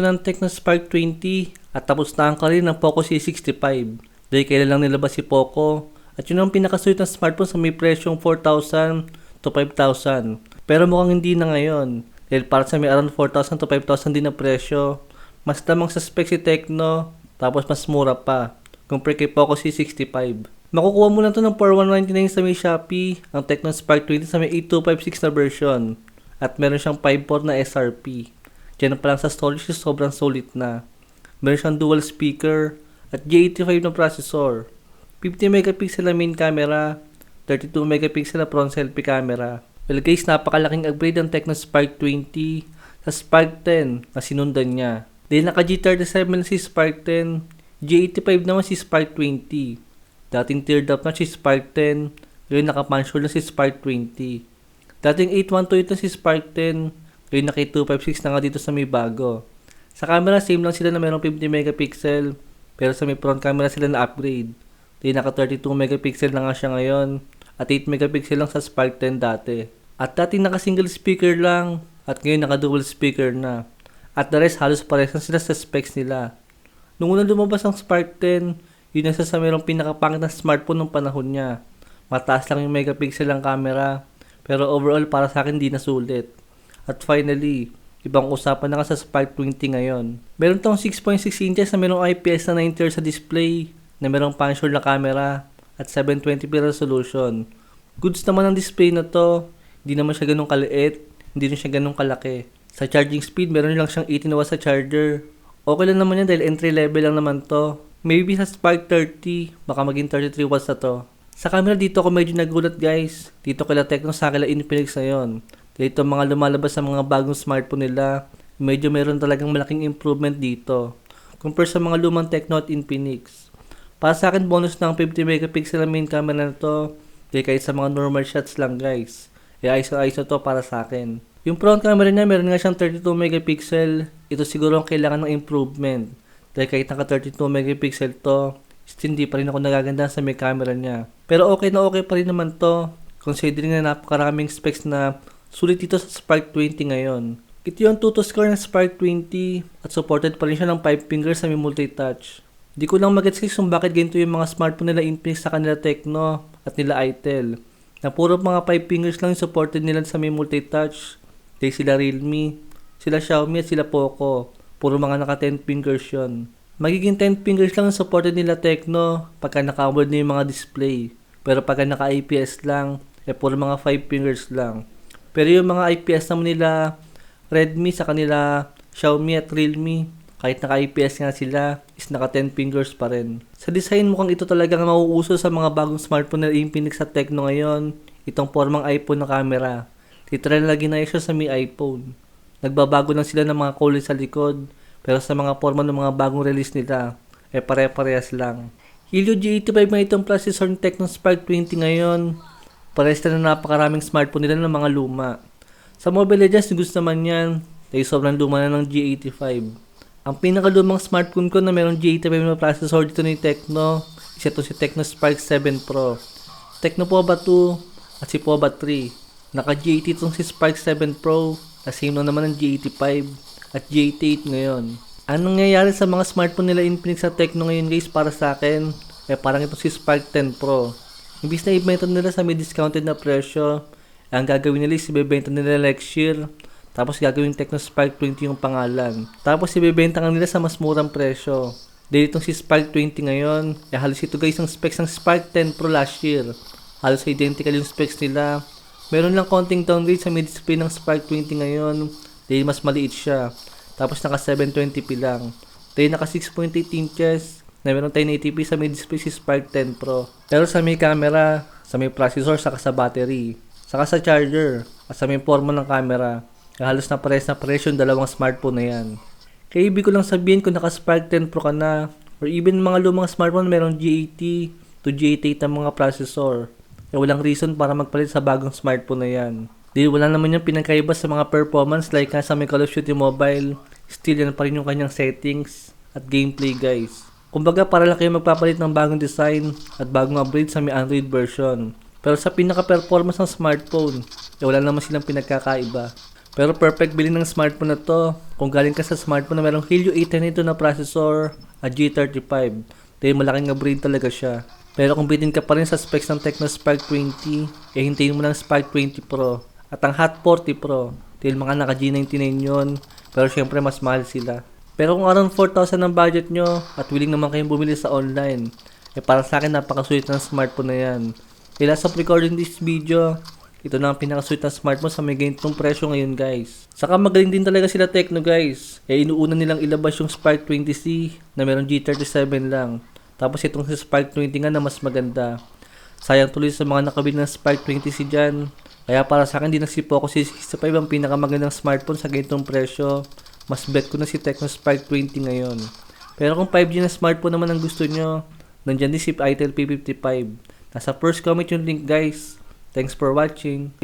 Ng Tecno Spark 20 at tapos na ang karir ng Poco C65. Dahil kailan lang nilabas si Poco at yun ang pinakasulit na smartphone sa may presyong 4,000 to 5,000. Pero mukhang hindi na ngayon. Dahil para sa may around 4,000 to 5,000 din na presyo, mas lamang sa spec si Tecno tapos mas mura pa compare kay Poco C65. Makukuha mo lang to ng 4199 sa may Shopee, ang Tecno Spark 20 sa may 8256 na version. At meron siyang 5.4 na SRP. Diyan pa lang sa storage sobrang solid na. Meron siyang dual speaker at G85 na processor. 50 megapixel na main camera, 32 megapixel na front selfie camera. Well guys, napakalaking upgrade ng Tecno Spark 20 sa Spark 10 na sinundan niya. Dahil naka G37 na si Spark 10, G85 naman si Spark 20. Dating teared up na si Spark 10, ngayon naka-punch na si Spark 20. Dating 8128 na si Spark 10, ngayon naka 256 na nga dito sa may bago. Sa camera, same lang sila na mayroong 50 megapixel, pero sa may front camera sila na upgrade. Di naka 32 megapixel na nga siya ngayon, at 8 megapixel lang sa Spark 10 dati. At dati naka single speaker lang, at ngayon naka dual speaker na. At the rest halos pares sila sa specs nila. Nung unang lumabas ang Spark 10, yun ang sa mayroong pinakapangit na smartphone ng panahon niya. Mataas lang yung megapixel ang camera, pero overall para sa akin di na sulit. At finally, ibang usapan na nga sa Spark 20 ngayon. Meron tong 6.6 inches na merong IPS na 90 Hz sa display, na merong punch hole na camera, at 720p resolution. Goods naman ang display na to, hindi naman siya ganun kaliit, hindi rin siya ganun kalaki. Sa charging speed, meron lang siyang 18 watts sa charger. Okay lang naman yan dahil entry level lang naman to. Maybe sa Spark 30, baka maging 33 watts na to. Sa camera dito ako medyo nagulat guys. Dito kila Tecno sa kila Infinix na yon. Dito mga lumalabas sa mga bagong smartphone nila, medyo meron talagang malaking improvement dito. Compare sa mga lumang Tecno at Infinix. Para sa akin, bonus ng 50 megapixel na main camera na to. Di kahit sa mga normal shots lang guys. E ISO-ISO to para sa akin. Yung front camera niya, meron nga siyang 32 megapixel. Ito siguro ang kailangan ng improvement. Dahil kahit naka 32 megapixel to, hindi pa rin ako nagaganda sa may camera niya. Pero okay na okay pa rin naman to. Considering na napakaraming specs na Sulit dito sa Spark 20 ngayon. Ito yung Tuto score ng Spark 20 at supported pa rin siya ng 5 fingers sa may multi-touch. Di ko lang mag-gets kung bakit ganito yung mga smartphone nila Infinix sa kanila Tecno at nila Itel. Na puro mga 5 fingers lang yung supported nila sa may multi-touch. Di sila Realme, sila Xiaomi at sila Poco. Puro mga naka 10 fingers yun. Magiging 10 fingers lang yung supported nila Tecno pagka naka-award na yung mga display. Pero pagka naka-IPS lang, eh puro mga 5 fingers lang. Pero yung mga IPS naman nila Redmi sa kanila Xiaomi at Realme, kahit naka IPS nga sila, is naka 10 fingers pa rin. Sa design mukhang ito talagang mauuso sa mga bagong smartphone na Infinix at Tecno ngayon, itong formang iPhone na camera. Literal na ginaya siya sa mi iPhone. Nagbabago lang sila ng mga kulay sa likod, pero sa mga forma ng mga bagong release nila, eh pare-parehas lang. Helio G85 nga itong processor ng Tecno Spark 20 ngayon, Pares na napakaraming smartphone nila ng mga luma. Sa Mobile Legends, gusto naman yan. Dahil sobrang luma na ng G85. Ang pinakalumang smartphone ko na mayroong G85 na processor dito ni Tecno, isa to si Tecno Spark 7 Pro. Tecno Pova 2 at si Pova 3. Naka G80 itong si Spark 7 Pro, na same lang naman ng G85 at G88 ngayon. Anong nangyayari sa mga smartphone nila Infinix at Tecno ngayon guys para sa akin? Eh parang itong si Spark 10 Pro. Imbis na ibenta nila sa may discounted na presyo, ang gagawin nila is ibebenta nila next year. Tapos gagawin Tecno Spark 20 yung pangalan. Tapos ibebenta nga nila sa mas murang presyo. Dahil itong si Spark 20 ngayon, eh halos ito guys ang specs ng Spark 10 Pro last year. Halos identical yung specs nila. Meron lang konting downgrade sa mid-display ng Spark 20 ngayon. Dahil mas maliit siya. Tapos naka 720p lang. Dahil naka 6.8 inches na meron tayong 1080p sa may display si Spark 10 Pro. Pero sa may camera, sa may processor, saka sa battery, saka sa charger, at sa may forma ng camera, halos na pares na presyo yung dalawang smartphone na yan. Kaya ibig ko lang sabihin kung naka Spark 10 Pro ka na, or even mga lumang smartphone meron G80 to G88 ang mga processor. Kaya walang reason para magpalit sa bagong smartphone na yan. Dahil wala naman yung pinagkaiba sa mga performance like sa may Call of Duty Mobile, still yan pa rin yung kanyang settings at gameplay guys. Kumbaga para lang kayo magpapalit ng bagong design at bagong upgrade sa may Android version. Pero sa pinaka-performance ng smartphone, eh wala naman silang pinagkakaiba. Pero perfect bilhin ng smartphone na to. Kung galing ka sa smartphone na merong Helio A10 ito na processor at G35. Dahil malaking brain talaga siya. Pero kung bitin ka pa rin sa specs ng Tecno Spark 20, eh hintayin mo ng Spark 20 Pro at ang Hot 40 Pro. Dahil mga naka G99 yun. Pero syempre mas mahal sila. Pero kung around 4,000 ang budget nyo at willing naman kayong bumili sa online, eh para sa akin napakasulit ng smartphone na yan. Kaya sa recording this video, ito na ang pinakasulit na smartphone sa may ganitong presyo ngayon guys. Saka magaling din talaga sila Tecno guys. Eh inuuna nilang ilabas yung Spark 20C na meron G37 lang. Tapos itong si Spark 20 nga na mas maganda. Sayang tuloy sa mga nakabili ng Spark 20C dyan. Kaya para sa akin, di na si Poco C65 ang pinakamagandang smartphone sa ganitong presyo. Mas bet ko na si Tecno Spark 20 ngayon. Pero kung 5G na smartphone naman ang gusto nyo, nandyan din si Itel P55. Nasa first comment yung link guys. Thanks for watching.